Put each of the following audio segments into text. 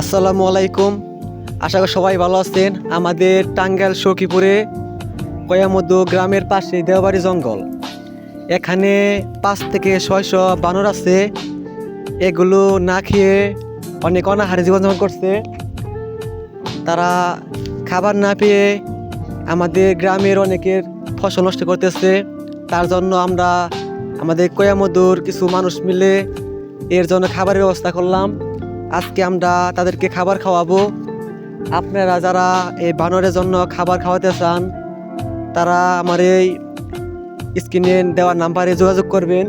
আসসালামু আলাইকুম। আশা করি সবাই ভালো আছেন। আমাদের টাঙ্গাইল সখীপুরে কয়ামদ্দু গ্রামের পাশে দেওবাড়ি জঙ্গল। এখানে পাঁচ থেকে ছয়শো বানর আছে। এগুলো না খেয়ে অনেক অনাহারে জীবনযাপন করছে। তারা খাবার না পেয়ে আমাদের গ্রামের অনেকের ফসল নষ্ট করতেছে। তার জন্য আমরা আমাদের কয়ামদুর কিছু মানুষ মিলে এর জন্য খাবারের ব্যবস্থা করলাম। আজকে আমরা তাদেরকে খাবার খাওয়াবো। আপনারা যারা এই বানরের জন্য খাবার খাওয়াতে চান, তারা আমার এই স্ক্রিনে দেওয়া নাম্বারে যোগাযোগ করবেন।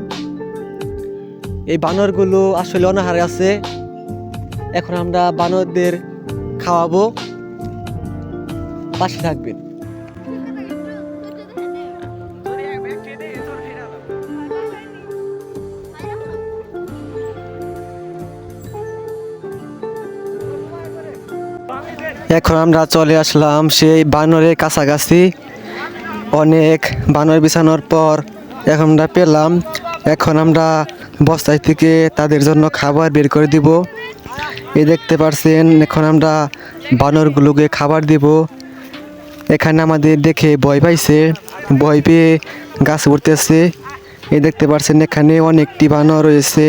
এই বানরগুলো আসলে অনাহারে আছে। এখন আমরা বানরদের খাওয়াবো। পাশে থাকবেন। এখন আমরা চলে আসলাম সেই বানরের কাছাকাছি। অনেক বানর বিছানোর পর এখন আমরা পেলাম। এখন আমরা বস্তায় থেকে তাদের জন্য খাবার বের করে দিব। এই দেখতে পারছেন, এখন আমরা বানরগুলোকে খাবার দিব। এখানে আমাদের দেখে ভয় পাইছে। ভয় পেয়ে গাছ উঠতেছে। এই দেখতে পারছেন, এখানে অনেকটি বানর রয়েছে।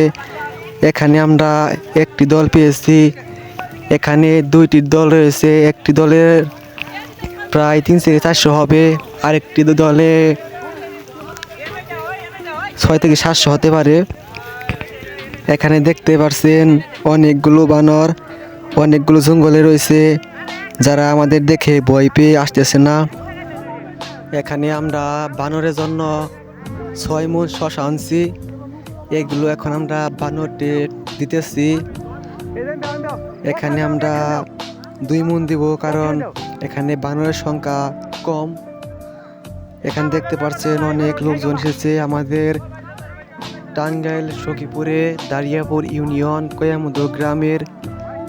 এখানে আমরা একটি দল পেয়েছি। এখানে দুইটি দল রয়েছে, একটি দলের প্রায় তিন থেকে চারশো হবে, আরেকটি দলে ছয় থেকে সাতশো হতে পারে। এখানে দেখতে পারছেন অনেকগুলো বানর, অনেকগুলো জঙ্গলে রয়েছে, যারা আমাদের দেখে ভয় পেয়ে আসতেছে না। এখানে আমরা বানরের জন্য ছয় মন শশা আনছি, এগুলো এখন আমরা বানরটি দিতেছি। এখানে আমরা দুই মন দিব, কারণ এখানে বানরের সংখ্যা কম। এখানে দেখতে পাচ্ছেন অনেক লোকজন এসেছে। আমাদের টাঙ্গাইল, সখীপুরে, দারিয়াপুর ইউনিয়ন, কয়ামুদ গ্রামের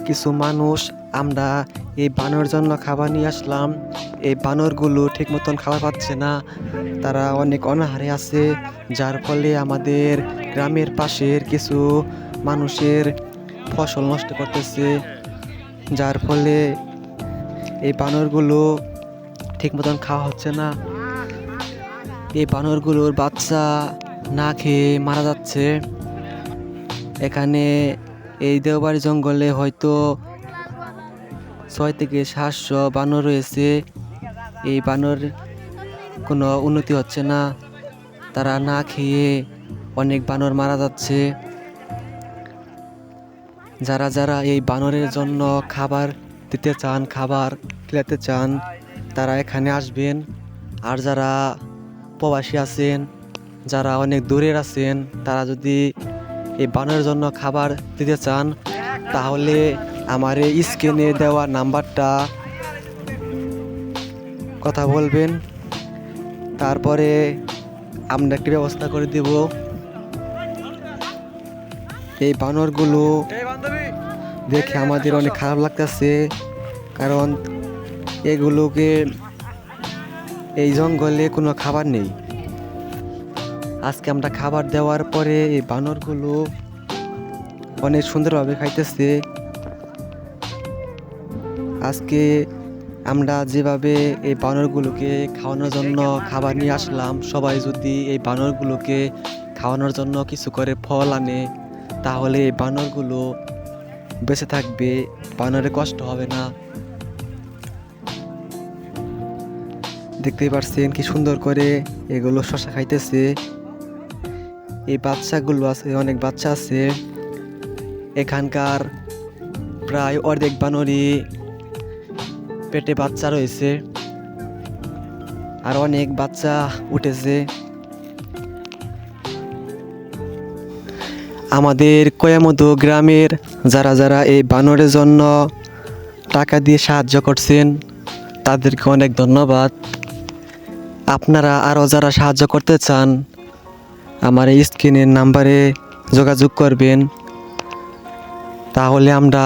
কিছু মানুষ। আমরা এই বানর জন্য খাবার নিয়ে আসলাম। এই বানরগুলো ঠিক মতন খাবার পাচ্ছে না। তারা অনেক অনাহারে আছে, যার ফলে আমাদের গ্রামের পাশের কিছু মানুষের ফসল নষ্ট করতেছে, যার ফলে এই বানরগুলো ঠিক মতন খাওয়া হচ্ছে না। এই বানরগুলোর বাচ্চা না খেয়ে মারা যাচ্ছে। এখানে এই দেওবাড়ি জঙ্গলে হয়তো ছয় থেকে সাতশো বানর রয়েছে। এই বানর কোনো উন্নতি হচ্ছে না। তারা না খেয়ে অনেক বানর মারা যাচ্ছে। যারা যারা এই বানরের জন্য খাবার দিতে চান, খাবার খেলাতে চান, তারা এখানে আসবেন। আর যারা প্রবাসী আছেন, যারা অনেক দূরের আছেন, তারা যদি এই বানরের জন্য খাবার দিতে চান, তাহলে আমার এই স্ক্রিনে দেওয়া নাম্বারটা কথা বলবেন। তারপরে আমরা একটি ব্যবস্থা করে দেব। এই বানরগুলো দেখে আমাদের অনেক খারাপ লাগতেছে কারণ এগুলোকে এই জঙ্গলে কোনো খাবার নেই। আজকে আমরা খাবার দেওয়ার পরে এই বানরগুলো অনেক সুন্দরভাবে খাইতেছে। আজকে আমরা যেভাবে এই বানরগুলোকে খাওয়ানোর জন্য খাবার নিয়ে আসলাম সবাই যদি এই বানরগুলোকে খাওয়ানোর জন্য কিছু করে ফল আনে তাহলে এই বানরগুলো বেঁচে থাকবে, বানরে কষ্ট হবে না। দেখতেই পারছেন কি সুন্দর করে এগুলো শশা খাইতেছে। এই বাচ্চাগুলো আছে, অনেক বাচ্চা আছে। এখানকার প্রায় অর্ধেক বানরই পেটে বাচ্চা রয়েছে। আর অনেক বাচ্চা উঠেছে। আমাদের কয়ামদু গ্রামের যারা যারা এই বানরের জন্য টাকা দিয়ে সাহায্য করছেন, তাদেরকে অনেক ধন্যবাদ। আপনারা আরও যারা সাহায্য করতে চান, আমার এই স্ক্রিনের নাম্বারে যোগাযোগ করবেন। তাহলে আমরা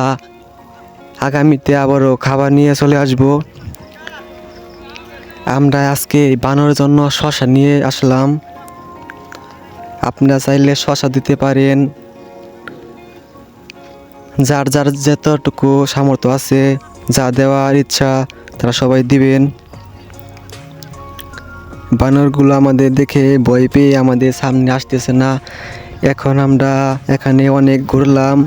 আগামীতে আবারও খাবার নিয়ে চলে আসব। আমরা আজকে বানরের জন্য শশা নিয়ে আসলাম। আপনারা চাইলে শশা দিতে পারেন। যার যার যতটুকু সামর্থ্য আছে, যা দেওয়ার ইচ্ছা, তারা সবাই দিবেন। বানরগুলো আমাদের দেখে ভয় পেয়ে আমাদের সামনে আসতেছে না। এখন আমরা এখানে অনেক ঘুরলাম।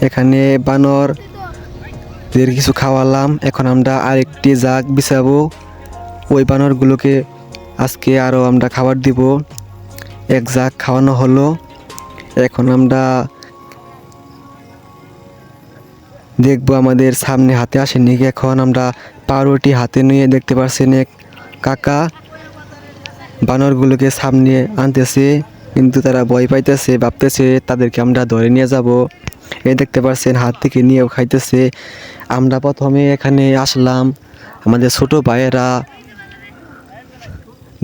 এখানে বানর দের কিছু খাওয়ালাম। এখন আমরা আরেকটি জাগ বিছাবো। ওই বানরগুলোকে আজকে আরও আমরা খাবার দিব। এক জাগ খাওয়ানো হলো। এখন আমরা দেখব আমাদের সামনে হাতে আসেনি। এখন আমরা পাউরুটি হাতে নিয়ে দেখতে পাচ্ছেন এক কাকা বানরগুলোকে সামনে আনতেছে, কিন্তু তারা ভয় পাইতেছে, ভাবতেছে তাদেরকে আমরা ধরে নিয়ে যাব। এই দেখতে পাচ্ছেন হাত থেকে নিয়েও খাইতেছে। আমরা প্রথমে এখানে আসলাম। আমাদের ছোট ভাইয়েরা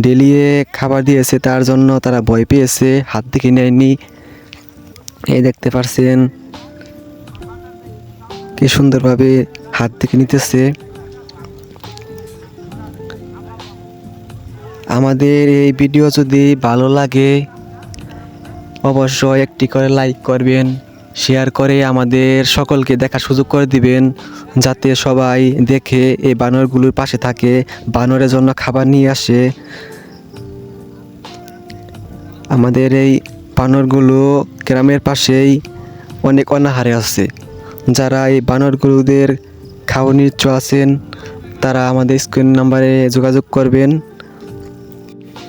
ডেলিয়ে খাবার দিয়েছে, তার জন্য তারা ভয় পেয়েছে, হাত থেকে নেয়নি। এই দেখতে পারছেন কি সুন্দরভাবে হাত থেকে নিতেছে। আমাদের এই ভিডিও যদি ভালো লাগে, অবশ্যই একটি করে লাইক করবেন। শেয়ার করে আমাদের সকলকে দেখার সুযোগ করে দিবেন, যাতে সবাই দেখে এই বানরগুলোর পাশে থাকে, বানরের জন্য খাবার নিয়ে আসে। আমাদের এই বানরগুলো গ্রামের পাশেই অনেক অনাহারে আছে। যারা এই বানরগুলোদের খাওয়ানির আছেন, তারা আমাদের স্ক্রিন নাম্বারে যোগাযোগ করবেন।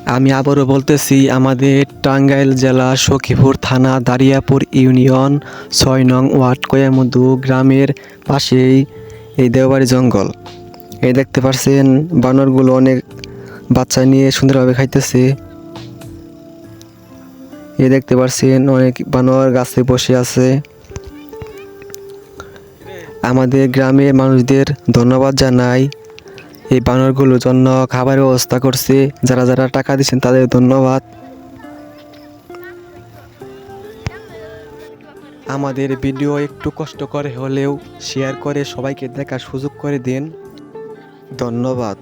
আমি আবারও বলতেছি, আমাদের টাঙ্গাইল জেলা সখীপুর থানা দারিয়াপুর ইউনিয়ন ছয় নং ওয়ার্ড কয়ামধু গ্রামের পাশেই এই দেওবাড়ি জঙ্গল। এই দেখতে পাচ্ছেন বানরগুলো অনেক বাচ্চা নিয়ে সুন্দরভাবে খাইতেছে। এই দেখতে পাচ্ছেন অনেক বানর গাছে বসে আছে। আমাদের গ্রামের মানুষদের ধন্যবাদ জানাই। এই বানরগুলোর জন্য খাবারের ব্যবস্থা করছে। যারা যারা টাকা দিচ্ছেন তাদের ধন্যবাদ। আমাদের ভিডিও একটু কষ্ট করে হলেও শেয়ার করে সবাইকে দেখার সুযোগ করে দিন। ধন্যবাদ।